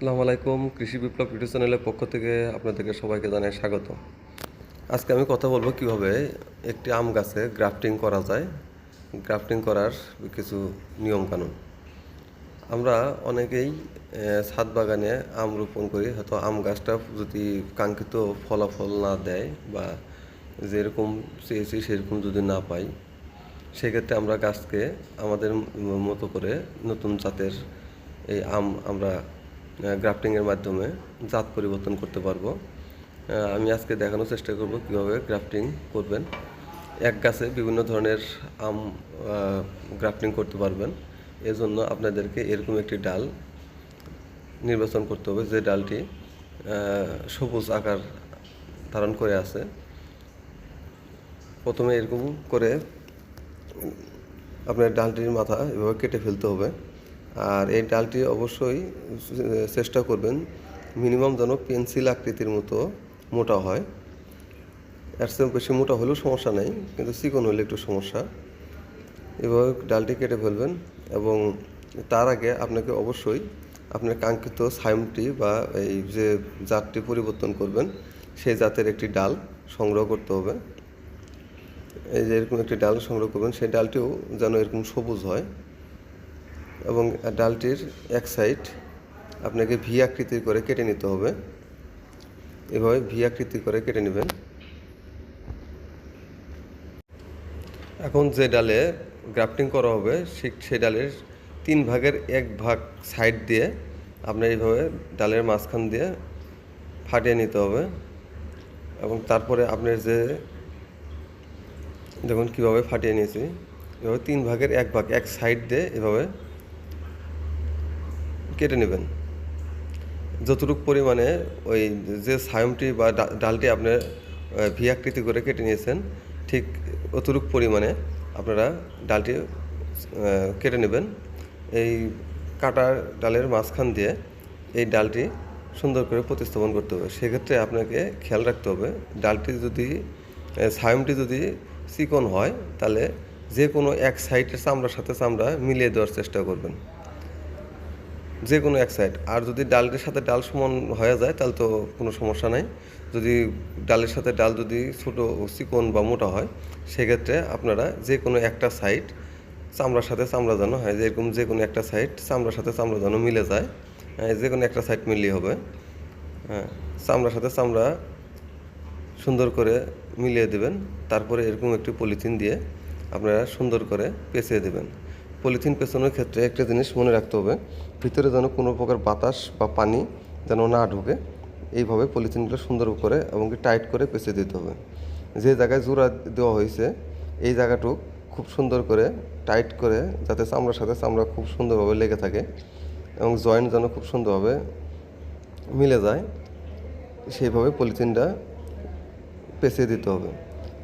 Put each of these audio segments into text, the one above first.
আসসালামু আলাইকুম, কৃষি বিপ্লব ইউটিউব চ্যানেলের পক্ষ থেকে আপনাদেরকে সবাইকে জানাই স্বাগত। আজকে আমি কথা বলব কীভাবে একটি আম গাছে গ্রাফটিং করা যায়। গ্রাফটিং করার কিছু নিয়মকানুন। আমরা অনেকেই ছাদ বাগানে আম রোপণ করি, হয়তো আম গাছটা যদি কাঙ্ক্ষিত ফলাফল না দেয় বা যেরকম চেয়েছি সেরকম যদি না পাই, সেক্ষেত্রে আমরা গাছকে আমাদের মতো করে নতুন জাতের এই আম আমরা গ্রাফটিংয়ের মাধ্যমে জাত পরিবর্তন করতে পারব। আমি আজকে দেখানোর চেষ্টা করব কীভাবে গ্রাফটিং করবেন। এক গাছে বিভিন্ন ধরনের আম গ্রাফটিং করতে পারবেন। এজন্য আপনাদেরকে এরকম একটি ডাল নির্বাচন করতে হবে, যে ডালটি সবুজ আকার ধারণ করে আছে। প্রথমে এরকম করে আপনার ডালটির মাথা এভাবে কেটে ফেলতে হবে। আর এই ডালটি অবশ্যই চেষ্টা করবেন, মিনিমাম যেন পেন্সিল আকৃতির মতো মোটা হয়। এর চেয়ে বেশি মোটা হলেও সমস্যা নেই, কিন্তু চিকন হলে একটু সমস্যা। এভাবে ডালটি কেটে ফেলবেন এবং তার আগে আপনাকে অবশ্যই আপনার কাঙ্ক্ষিত সাইমটি বা এই যে জাতটি পরিবর্তন করবেন, সেই জাতের একটি ডাল সংগ্রহ করতে হবে। এই যে এরকম একটি ডাল সংগ্রহ করবেন, সেই ডালটিও যেন এরকম সবুজ হয়। এবং ডালটির এক সাইড আপনাকে ভি আকৃতির করে কেটে নিতে হবে। এভাবে ভি আকৃতি করে কেটে নেবেন। এখন যে ডালে গ্রাফটিং করা হবে সেই ডালের তিন ভাগের এক ভাগ সাইড দিয়ে আপনার এইভাবে ডালের মাঝখান দিয়ে ফাটিয়ে নিতে হবে। এবং তারপরে আপনার যে, দেখুন কীভাবে ফাটিয়ে নিয়েছি। এভাবে তিন ভাগের এক ভাগ, এক সাইড দিয়ে এভাবে কেটে নেবেন। যতটুকু পরিমাণে ওই যে সায়মটি বা ডালটি আপনার আহ, ভি আকৃতি করে কেটে নিয়েছেন ঠিক অতটুকু পরিমাণে আপনারা ডালটি কেটে নেবেন। এই কাটা ডালের মাঝখান দিয়ে এই ডালটি সুন্দর করে প্রতিস্থাপন করতে হবে। সেক্ষেত্রে আপনাকে খেয়াল রাখতে হবে ডালটি যদি সায়মটি যদি চিকন হয় তাহলে যে কোনো এক সাইডের চামড়ার সাথে চামড়া মিলিয়ে দেওয়ার চেষ্টা করবেন। যে কোনো এক সাইড আর যদি ডালের সাথে ডাল সমান হয়ে যায় তাহলে তো কোনো সমস্যা নাই। যদি ডালের সাথে ডাল যদি ছোটো চিকন বা মোটা হয় সেক্ষেত্রে আপনারা যে কোনো একটা সাইড চামড়ার সাথে চামড়া যেন হয় যেরকম যে কোনো একটা সাইড চামড়ার সাথে চামড়া যেন মিলে যায় হ্যাঁ, যে কোনো একটা সাইড মিলিয়ে হবে। হ্যাঁ চামড়ার সাথে চামড়া সুন্দর করে মিলিয়ে দেবেন। তারপরে এরকম একটি পলিথিন দিয়ে আপনারা সুন্দর করে পেঁচিয়ে দেবেন। পলিথিন পেঁচানোর ক্ষেত্রে একটা জিনিস মনে রাখতে হবে, ভিতরে যেন কোনো প্রকার বাতাস বা পানি যেন না ঢুকে, এইভাবে পলিথিনগুলো সুন্দর করে এবং টাইট করে পেঁচে দিতে হবে। যে জায়গায় জোড়া দেওয়া হয়েছে, এই জায়গাটুক খুব সুন্দর করে টাইট করে যাতে চামড়ার সাথে চামড়া খুব সুন্দরভাবে লেগে থাকে এবং জয়েন্ট যেন খুব সুন্দরভাবে মিলে যায়, সেইভাবে পলিথিনটা পেঁচিয়ে দিতে হবে।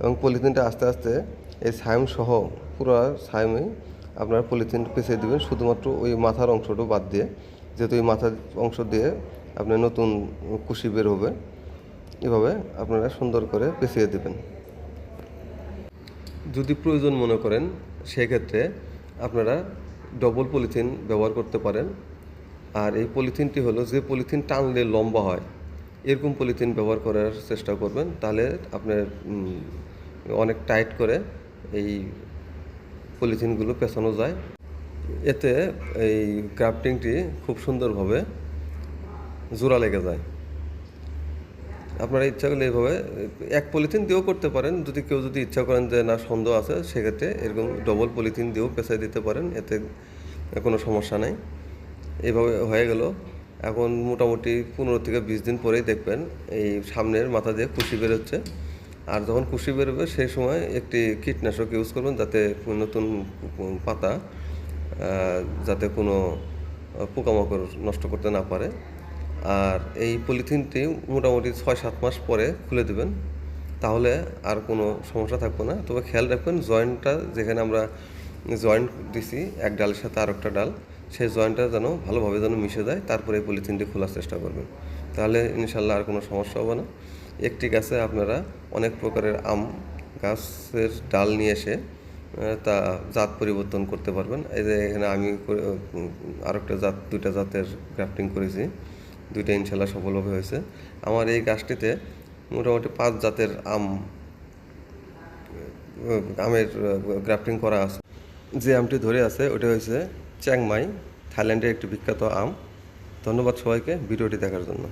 এবং পলিথিনটা আস্তে আস্তে এই সাইম সহ পুরো সাইমে আপনার পলিথিন পেঁচিয়ে দেবেন, শুধুমাত্র ওই মাথার অংশটা বাদ দিয়ে, যেহেতু ওই মাথার অংশ দিয়ে আপনার নতুন কুশি বের হবে, এভাবে আপনারা সুন্দর করে পেঁচিয়ে দেবেন। যদি প্রয়োজন মনে করেন, সেক্ষেত্রে আপনারা ডবল পলিথিন ব্যবহার করতে পারেন। আর এই পলিথিনটি হলো যে পলিথিন টানলে লম্বা হয়, এরকম পলিথিন ব্যবহার করার চেষ্টা করবেন, তাহলে আপনার অনেক টাইট করে এই পলিথিনগুলো পেছানো যায়। এতে এই ক্রাফটিংটি খুব সুন্দরভাবে জোড়া লেগে যায়। আপনারা ইচ্ছা করলে এইভাবে এক পলিথিন দিয়েও করতে পারেন। যদি কেউ যদি ইচ্ছা করেন যে না, সন্দেহ আছে, সেক্ষেত্রে এরকম ডবল পলিথিন দিয়েও পেঁচাই দিতে পারেন। এতে কোনো সমস্যা নেই। এভাবে হয়ে গেল। এখন মোটামুটি পনেরো থেকে বিশ দিন পরেই দেখবেন এই সামনের মাথা দিয়ে কুশি বেরোচ্ছে। আর যখন কুশি বেরোবে, সেই সময় একটি কীটনাশক ইউজ করবেন যাতে নতুন পাতা যাতে কোনো পোকামাকড় নষ্ট করতে না পারে। আর এই পলিথিনটি মোটামুটি ছয় সাত মাস পরে খুলে দেবেন। তাহলে আর কোনো সমস্যা থাকবে না। তবে খেয়াল রাখবেন, জয়েন্টটা যেখানে আমরা জয়েন্ট দিছি, এক ডালের সাথে আর একটা ডাল, সেই জয়েন্টটা যেন ভালোভাবে যেন মিশে যায়, তারপরে এই পলিথিনটি খোলার চেষ্টা করবেন। তাহলে ইনশাল্লাহ আর কোনো সমস্যা হবে না। একটি গাছে আপনারা অনেক প্রকারের আম গাছের ডাল নিয়ে এসে তা জাত পরিবর্তন করতে পারবেন। এই যে এখানে আমি আরেকটা জাত, দুইটা জাতের গ্রাফটিং করেছি। দুইটা ইনশাল্লাহ সফলভাবে হয়েছে। আমার এই গাছটিতে মোটামুটি পাঁচ জাতের আম আমের গ্রাফটিং করা আছে। যে আমটি ধরে আছে, ওটা হয়েছে চ্যাংমাই, থাইল্যান্ডের একটি বিখ্যাত আম। ধন্যবাদ সবাইকে, ভিডিওটি দেখার জন্য।